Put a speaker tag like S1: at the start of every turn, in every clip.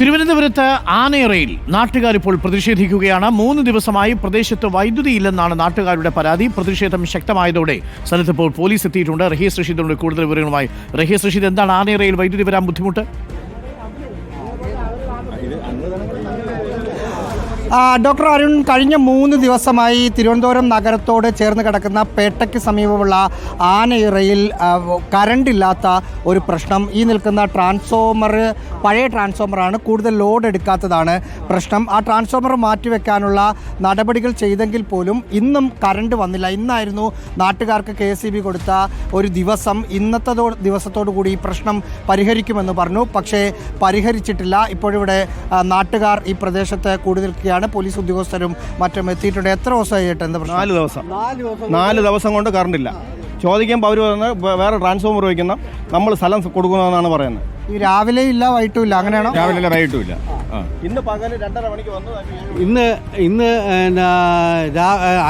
S1: തിരുവനന്തപുരത്ത് ആനയറയിൽ നാട്ടുകാർ ഇപ്പോൾ പ്രതിഷേധിക്കുകയാണ്. മൂന്ന് ദിവസമായി പ്രദേശത്ത് വൈദ്യുതി ഇല്ലെന്നാണ് നാട്ടുകാരുടെ പരാതി. പ്രതിഷേധം ശക്തമായതോടെ സ്ഥലത്ത് ഇപ്പോൾ പോലീസ് എത്തിയിട്ടുണ്ട്. റഹീസ് റഷീദിനോട് കൂടുതൽ വിവരങ്ങളുമായി. റഹീസ് റഷീദ് എന്താണ് ആനയറയിൽ വൈദ്യുതി വരാൻ ബുദ്ധിമുട്ട്?
S2: ഡോക്ടർ അരുൺ കഴിഞ്ഞ മൂന്ന് ദിവസമായി തിരുവനന്തപുരം നഗരത്തോട് ചേർന്ന് കിടക്കുന്ന പേട്ടയ്ക്ക് സമീപമുള്ള ആനയിറയിൽ കറണ്ട് ഇല്ലാത്ത ഒരു പ്രശ്നം. ഈ നിൽക്കുന്ന ട്രാൻസ്ഫോമർ പഴയ ട്രാൻസ്ഫോമറാണ് കൂടുതൽ ലോഡ് എടുക്കാത്തതാണ് പ്രശ്നം. ആ ട്രാൻസ്ഫോമർ മാറ്റിവെക്കാനുള്ള നടപടികൾ ചെയ്തെങ്കിൽ പോലും ഇന്നും കറണ്ട് വന്നില്ല. ഇന്നായിരുന്നു നാട്ടുകാർക്ക് കെ എസ് കൊടുത്ത ഒരു ദിവസം. ഇന്നത്തെ ദിവസത്തോടു കൂടി ഈ പ്രശ്നം പരിഹരിക്കുമെന്ന് പറഞ്ഞു. പക്ഷേ പരിഹരിച്ചിട്ടില്ല. ഇപ്പോഴിവിടെ നാട്ടുകാർ ഈ പ്രദേശത്ത് കൂടി നിൽക്കുകയാണ് പോലീസ് ഉദ്യോഗസ്ഥരും മറ്റും എത്തിയിട്ടുണ്ട്. എത്ര ദിവസമായി ചേട്ടാ എന്താ പ്രശ്നം?
S3: നാല് ദിവസം. നാല് ദിവസം കൊണ്ട്? കറണ്ട് ഇല്ല. ചോദിക്കുമ്പോൾ അവർ പറയുന്നത് വേറെ ട്രാൻസ്ഫോമർ വയ്ക്കുന്ന നമ്മൾ സ്ഥലം കൊടുക്കുന്നതെന്നാണ് പറയുന്നത്.
S2: ഈ രാവിലെ ഇല്ല വൈകിട്ടും ഇല്ല അങ്ങനെയാണോ?
S3: രാവിലെ റൈറ്റും ഇല്ല. ഇന്ന് പകൽ രണ്ടര മണിക്ക് വന്നു
S4: ഇന്ന് ഇന്ന്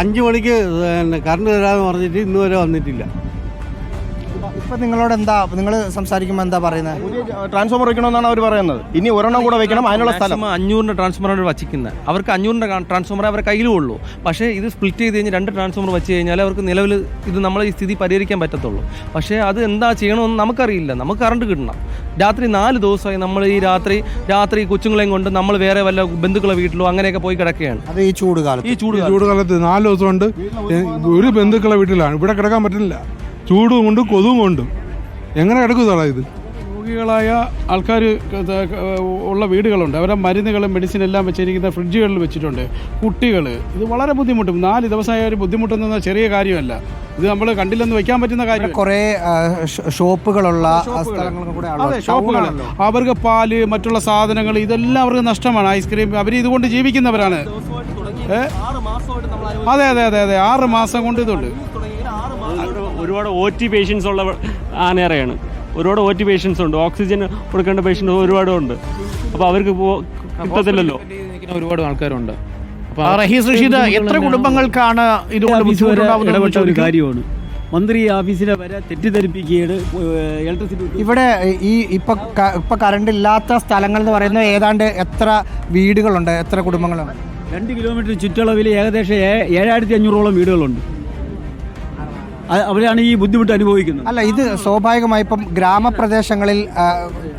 S4: അഞ്ച് മണിക്ക് കറണ്ട് തരാമെന്ന് പറഞ്ഞിട്ട് ഇന്നുവരെ വന്നിട്ടില്ല.
S2: ഇപ്പൊ നിങ്ങളോട് എന്താ നിങ്ങൾ സംസാരിക്കുമ്പോൾ എന്താ പറയുന്നത്
S3: പുതിയ ട്രാൻസ്ഫോമർ വെക്കണമെന്നാണ് അവർ പറയുന്നത്. ഇനി ഒരെണ്ണം കൂടെ വെക്കണം അതിനുള്ള സ്ഥലം.
S5: അഞ്ഞൂറിന്റെ അഞ്ഞൂറിന്റെ ട്രാൻസ്ഫോമറാണ് വച്ചിരിക്കുന്നത്. അവർക്ക് അഞ്ഞൂറിന്റെ ട്രാൻസ്ഫോമർ അവരുടെ കയ്യിലും ഉള്ളൂ പക്ഷേ ഇത് സ്പ്ലിറ്റ് ചെയ്ത് കഴിഞ്ഞാൽ രണ്ട് ട്രാൻസ്ഫോമർ വെച്ച് കഴിഞ്ഞാൽ അവർക്ക് നിലവിൽ ഇത് നമ്മൾ ഈ സ്ഥിതി പരിഹരിക്കാൻ പറ്റത്തുള്ളൂ. പക്ഷേ അത് എന്താ ചെയ്യണമെന്ന് നമുക്കറിയില്ല. നമുക്ക് കറണ്ട് കിട്ടണം. രാത്രി നാല് ദിവസമായി നമ്മൾ ഈ രാത്രി രാത്രി കൊച്ചുങ്ങളെയും കൊണ്ട് നമ്മൾ വേറെ വല്ല ബന്ധുക്കളെ വീട്ടിലോ അങ്ങനെയൊക്കെ പോയി കിടക്കുകയാണ്.
S2: അത് ഈ ചൂട് കാലത്ത്
S5: ഈ ചൂട്
S6: ഈ ചൂട് കാലത്ത് നാല് ദിവസം കൊണ്ട് ഒരു ബന്ധുക്കളെ വീട്ടിലാണ്. ഇവിടെ കിടക്കാൻ പറ്റില്ല ചൂടും കൊണ്ട് കൊതും കൊണ്ടും. എങ്ങനെ കിടക്കുന്നതാണ് ഇത്? രോഗികളായ ആൾക്കാർ ഉള്ള വീടുകളുണ്ട്. അവരെ മരുന്നുകളും മെഡിസിൻ എല്ലാം വെച്ചിരിക്കുന്ന ഫ്രിഡ്ജുകളിൽ വെച്ചിട്ടുണ്ട്. കുട്ടികൾ ഇത് വളരെ ബുദ്ധിമുട്ടും. നാല് ദിവസമായ ഒരു ബുദ്ധിമുട്ടെന്ന ചെറിയ കാര്യമല്ല. ഇത് നമ്മൾ കണ്ടില്ലെന്ന് വെക്കാൻ പറ്റുന്ന കാര്യം
S2: കുറേ ഷോപ്പുകളുള്ള
S6: അതെ ഷോപ്പുകൾ അവർക്ക് പാൽ മറ്റുള്ള സാധനങ്ങൾ ഇതെല്ലാം അവർക്ക് നഷ്ടമാണ്. ഐസ്ക്രീം അവർ ഇതുകൊണ്ട് ജീവിക്കുന്നവരാണ്? അതെ അതെ അതെ അതെ. ആറ് മാസം കൊണ്ട് ഇതുണ്ട്.
S7: ഒരുപാട് ഒ ടി പേഷ്യൻസ് ഉള്ള ആനേറയാണ്. ഒരുപാട് ഒ ടി പേഷ്യൻസ് ഉണ്ട്. ഓക്സിജൻ കൊടുക്കേണ്ട പേഷ്യൻസ് ഒരുപാട് ഉണ്ട്. അപ്പോൾ അവർക്ക് കിട്ടത്തില്ലല്ലോ.
S8: ഒരുപാട് ആൾക്കാരുണ്ട്.
S1: റഹീസ് റഷീദ് എത്ര കുടുംബങ്ങൾക്കാണ് ഇതുകൊണ്ട്
S8: ഒരു കാര്യമാണ്. മന്ത്രി ഓഫീസിലെ വരെ തെറ്റിദ്ധരിപ്പിക്കുകയാണ് ഇലക്ട്രിസിറ്റി
S2: ഇവിടെ ഈ ഇപ്പൊ ഇപ്പൊ കറണ്ട് ഇല്ലാത്ത സ്ഥലങ്ങൾ എന്ന് പറയുന്നത് ഏതാണ്ട് എത്ര വീടുകളുണ്ട്? എത്ര കുടുംബങ്ങളുണ്ട്?
S8: രണ്ട് കിലോമീറ്റർ ചുറ്റളവിൽ ഏകദേശം ഏഴായിരത്തി അഞ്ഞൂറോളം വീടുകളുണ്ട്. അവരാണ് ഈ ബുദ്ധിമുട്ട് അനുഭവിക്കുന്നത്.
S2: അല്ല ഇത് സ്വാഭാവികമായി ഇപ്പം ഗ്രാമപ്രദേശങ്ങളിൽ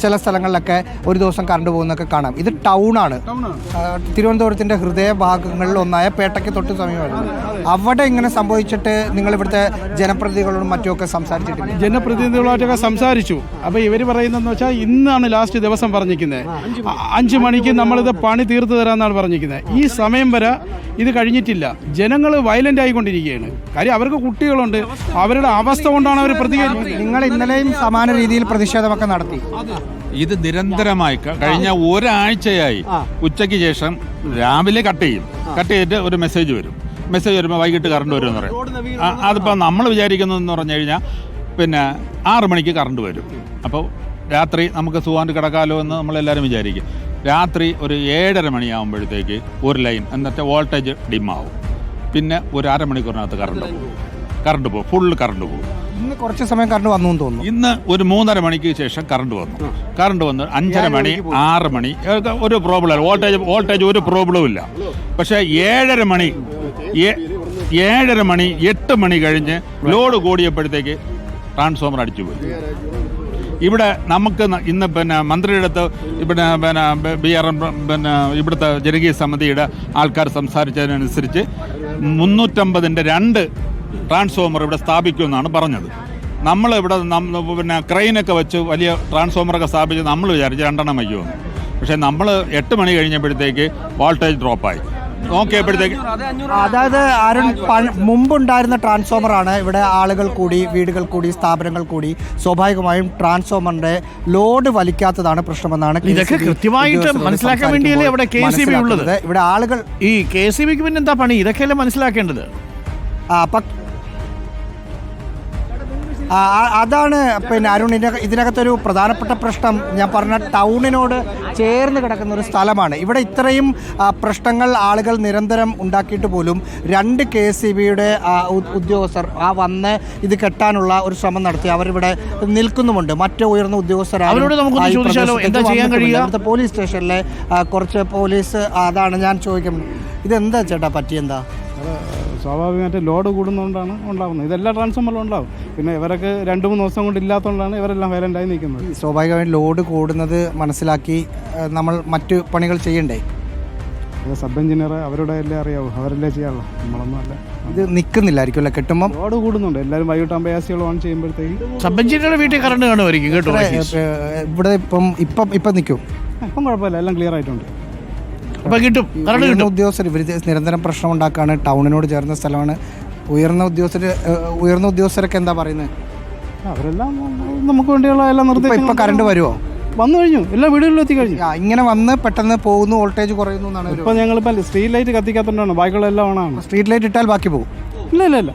S2: ചില സ്ഥലങ്ങളിലൊക്കെ ഒരു ദിവസം കറണ്ട് പോകുന്നൊക്കെ കാണാം. ഇത് ടൗൺ ആണ്. തിരുവനന്തപുരത്തിന്റെ ഹൃദയ ഹൃദയഭാഗങ്ങളിൽ ഒന്നായ പേട്ടയ്ക്ക് തൊട്ട് സമയമാണ് അവിടെ ഇങ്ങനെ സംഭവിച്ചിട്ട് നിങ്ങൾ ഇവിടുത്തെ ജനപ്രതിനിധികളോടും മറ്റുമൊക്കെ സംസാരിച്ചിട്ടില്ല?
S6: ജനപ്രതിനിധികളായിട്ടൊക്കെ സംസാരിച്ചു. അപ്പൊ ഇവർ പറയുന്നതെന്ന് വെച്ചാൽ ഇന്നാണ് ലാസ്റ്റ് ദിവസം പറഞ്ഞിരിക്കുന്നത് അഞ്ചു മണിക്ക് നമ്മളിത് പണി തീർത്തു തരാമെന്നാണ് പറഞ്ഞിരിക്കുന്നത് ഈ സമയം വരെ ഇത് കഴിഞ്ഞിട്ടില്ല. ജനങ്ങൾ വയലന്റ് ആയിക്കൊണ്ടിരിക്കുകയാണ്. കാര്യം അവർക്ക് കുട്ടികളുണ്ട്. അവരുടെ അവസ്ഥ കൊണ്ടാണ് അവർ പ്രതികരിക്കുന്നത്
S2: നിങ്ങൾ ഇന്നലെയും സമാന രീതിയിൽ പ്രതിഷേധമൊക്കെ നടത്തി.
S9: ഇത് നിരന്തരമായി ക- കഴിഞ്ഞ ഒരാഴ്ചയായി ഉച്ചയ്ക്ക് ശേഷം രാവിലെ കട്ട് ചെയ്യും. കട്ട് ചെയ്തിട്ട് ഒരു മെസ്സേജ് വരും. മെസ്സേജ് വരുമ്പോൾ വൈകിട്ട് കറണ്ട് വരും എന്ന് പറയും ആ, അതിപ്പോൾ നമ്മൾ വിചാരിക്കുന്നതെന്ന് പറഞ്ഞു കഴിഞ്ഞാൽ പിന്നെ ആറ് മണിക്ക് കറണ്ട് വരും. അപ്പോൾ രാത്രി നമുക്ക് സുഖാണ്ട് കിടക്കാലോ എന്ന് നമ്മളെല്ലാവരും വിചാരിക്കും. രാത്രി ഒരു ഏഴര മണിയാകുമ്പോഴത്തേക്ക് ഒരു ലൈൻ എന്നിട്ട് വോൾട്ടേജ് ഡിമ്മാവും. പിന്നെ ഒരു അരമണിക്കൂറിനകത്ത് കറണ്ട് പോകും. കറണ്ട് പോകും. ഫുള്ള് കറണ്ട് പോകും.
S2: ഇന്ന് കുറച്ച് സമയം കറണ്ട് വന്നു എന്ന് തോന്നുന്നു.
S9: ഇന്ന് ഒരു മൂന്നര മണിക്ക് ശേഷം കറണ്ട് വന്നു. കറണ്ട് വന്ന് അഞ്ചര മണി ആറ് മണി ഒരു പ്രോബ്ലം വോൾട്ടേജ് വോൾട്ടേജ് ഒരു പ്രോബ്ലവും ഇല്ല. പക്ഷേ ഏഴര മണി ഏഴര മണി എട്ട് മണി കഴിഞ്ഞ് ലോഡ് കൂടിയപ്പോഴത്തേക്ക് ട്രാൻസ്ഫോമർ അടിച്ചു പോയി. ഇവിടെ നമുക്ക് ഇന്ന് പിന്നെ മന്ത്രിയുടെ അടുത്ത് ഇവിടെ പിന്നെ ബി ആർ എം പിന്നെ ഇവിടുത്തെ ജനകീയ സമിതിയുടെ ആൾക്കാർ സംസാരിച്ചതിനനുസരിച്ച് മുന്നൂറ്റമ്പതിന്റെ രണ്ട് ട്രാൻസ്ഫോമർ ഇവിടെ സ്ഥാപിക്കുമെന്നാണ് പറഞ്ഞത്. നമ്മൾ ഇവിടെ നം- പിന്നെ ക്രെയിനൊക്കെ വെച്ച് വലിയ ട്രാൻസ്ഫോമറൊക്കെ സ്ഥാപിച്ച് നമ്മൾ വിചാരിച്ച് രണ്ടെണ്ണം വയ്ക്കുമെന്ന്. പക്ഷേ നമ്മൾ എട്ട് മണി കഴിഞ്ഞപ്പോഴത്തേക്ക് വോൾട്ടേജ് ഡ്രോപ്പായി. നോക്കിയപ്പോഴത്തേക്ക്
S2: അതായത് അരുൺ മുമ്പുണ്ടായിരുന്ന ട്രാൻസ്ഫോമറാണ് ഇവിടെ ആളുകൾ കൂടി വീടുകൾ കൂടി സ്ഥാപനങ്ങൾ കൂടി സ്വാഭാവികമായും ട്രാൻസ്ഫോമറിന്റെ ലോഡ് വലിക്കാത്തതാണ് പ്രശ്നമെന്നാണ്
S1: ഇതൊക്കെ കൃത്യമായിട്ട് മനസ്സിലാക്കാൻ വേണ്ടിയല്ലേ ഇവിടെ KCB ഉള്ളത്?
S2: മനസ്സിലാക്കുന്നത്. ഇവിടെ ആളുകൾ
S1: ഈ കെ സി ബിക്ക് പിന്നെ എന്താ പണി? ഇതൊക്കെയല്ലേ മനസ്സിലാക്കേണ്ടത്?
S2: അതാണ് പിന്നെ അരുൺ. ഇതിനക ഇതിനകത്തൊരു പ്രധാനപ്പെട്ട പ്രശ്നം ഞാൻ പറഞ്ഞ ടൗണിനോട് ചേർന്ന് കിടക്കുന്ന ഒരു സ്ഥലമാണ്. ഇവിടെ ഇത്രയും പ്രശ്നങ്ങൾ ആളുകൾ നിരന്തരം ഉണ്ടാക്കിയിട്ട് പോലും രണ്ട് കെ എസ് സി ബിയുടെ ഉദ്യോഗസ്ഥർ ആ വന്ന് ഇത് കെട്ടാനുള്ള ഒരു ശ്രമം നടത്തി. അവരിവിടെ നിൽക്കുന്നുമുണ്ട്. മറ്റ് ഉയർന്ന ഉദ്യോഗസ്ഥരാണ് പോലീസ് സ്റ്റേഷനിലെ കുറച്ച് പോലീസ് അതാണ് ഞാൻ ചോദിക്കുന്നത്. ഇതെന്താ ചേട്ടാ പറ്റിയെന്താ?
S6: സ്വാഭാവികമായിട്ട് ലോഡ് കൂടുന്നതുകൊണ്ടാണ് ഉണ്ടാകുന്നത് ഇതെല്ലാം ട്രാൻസ്ഫോമറിലും ഉണ്ടാവും. പിന്നെ ഇവരൊക്കെ രണ്ട് മൂന്ന് ദിവസം കൊണ്ട് ഇല്ലാത്തതുകൊണ്ടാണ് ഇവരെല്ലാം വയലന്റായി നിൽക്കുന്നത്.
S2: സ്വാഭാവികമായും ലോഡ് കൂടുന്നത് മനസ്സിലാക്കി നമ്മൾ മറ്റു പണികൾ ചെയ്യണ്ടേ?
S6: സബ് എഞ്ചിനീയർ അവരുടെ അല്ലേ അറിയാവൂ. അവരല്ലേ ചെയ്യാറുള്ളൂ നമ്മളൊന്നും അല്ല.
S2: ഇത് നിൽക്കുന്നില്ലായിരിക്കും അല്ലേ കിട്ടുമ്പോൾ
S6: ലോഡ് കൂടുന്നുണ്ട്. എല്ലാവരും വൈകിട്ടാകുമ്പോൾ എ സികൾ ഓൺ ചെയ്യുമ്പോഴത്തേക്ക്
S1: സബ് എഞ്ചിനീയറുടെ വീട്ടിൽ കറണ്ട് കാണുമായിരിക്കും കേട്ടോ
S2: ഇവിടെ ഇപ്പം ഇപ്പം ഇപ്പം നിൽക്കും.
S6: ഇപ്പം കുഴപ്പമില്ല. എല്ലാം ക്ലിയർ ആയിട്ടുണ്ട്.
S1: അപ്പൊ കിട്ടും. കറണ്ട് കിട്ടും.
S2: ഉദ്യോഗസ്ഥർ ഇവർ നിരന്തരം പ്രശ്നം ഉണ്ടാക്കാണ് ടൗണിനോട് ചേർന്ന സ്ഥലമാണ്. ഉയർന്ന ഉദ്യോഗസ്ഥർ ഉയർന്ന ഉദ്യോഗസ്ഥരൊക്കെ എന്താ പറയുന്നത്
S6: അവരെല്ലാം നമുക്ക് വേണ്ടിയുള്ള എല്ലാം നിർദ്ദേശം
S2: ഇപ്പൊ കറണ്ട് വരുമോ
S6: വന്നു കഴിഞ്ഞു. എല്ലാ വീടുകളിലും എത്തി
S2: കഴിഞ്ഞു. ഇങ്ങനെ വന്ന് പെട്ടെന്ന് പോകുന്നു വോൾട്ടേജ് കുറയുന്നു എന്നാണ്
S6: ഇപ്പൊ ഞങ്ങളിപ്പോൾ സ്ട്രീറ്റ് ലൈറ്റ് കത്തിക്കാത്തതുകൊണ്ടാണ്. ബാക്കിയുള്ള എല്ലാം ഓണാണ്
S2: സ്ട്രീറ്റ് ലൈറ്റ് ഇട്ടാൽ ബാക്കി പോകും.
S6: ഇല്ല ഇല്ല ഇല്ല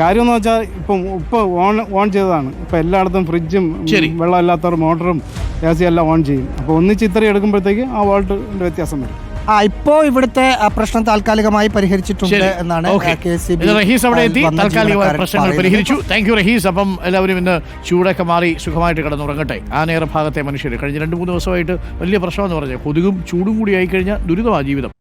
S6: കാര്യം എന്ന് വെച്ചാൽ ഇപ്പം ഉപ്പ് ഓൺ ഓൺ ചെയ്തതാണ്. ഇപ്പൊ എല്ലായിടത്തും ഫ്രിഡ്ജും
S1: വെള്ളം
S6: വെള്ളമില്ലാത്തവർ മോട്ടറും എ സി എല്ലാം ഓൺ ചെയ്യും. അപ്പോൾ ഒന്നിച്ച് ഇത്ര എടുക്കുമ്പോഴത്തേക്ക് ആ വോൾട്ടിന്റെ വ്യത്യാസം വരും.
S2: ആ ഇപ്പോ ഇവിടുത്തെ പ്രശ്നം താൽക്കാലികമായി പരിഹരിച്ചിട്ടുണ്ട് എന്നാണ്
S1: റഹീസ് അവിടെ എത്തി. താൽക്കാലികമായി പ്രശ്നങ്ങൾ പരിഹരിച്ചു. Thank you Rahees. അപ്പം എല്ലാവരും ഇന്ന് ചൂടൊക്കെ മാറി സുഖമായിട്ട് കിടന്നുറങ്ങട്ടെ. ആ ഭാഗത്തെ മനുഷ്യർ കഴിഞ്ഞ രണ്ട് മൂന്ന് ദിവസമായിട്ട് വലിയ പ്രശ്നമെന്ന് പറഞ്ഞാൽ കൊതുകും ചൂടും കൂടി ആയിക്കഴിഞ്ഞാൽ ദുരിതമാണ് ജീവിതം.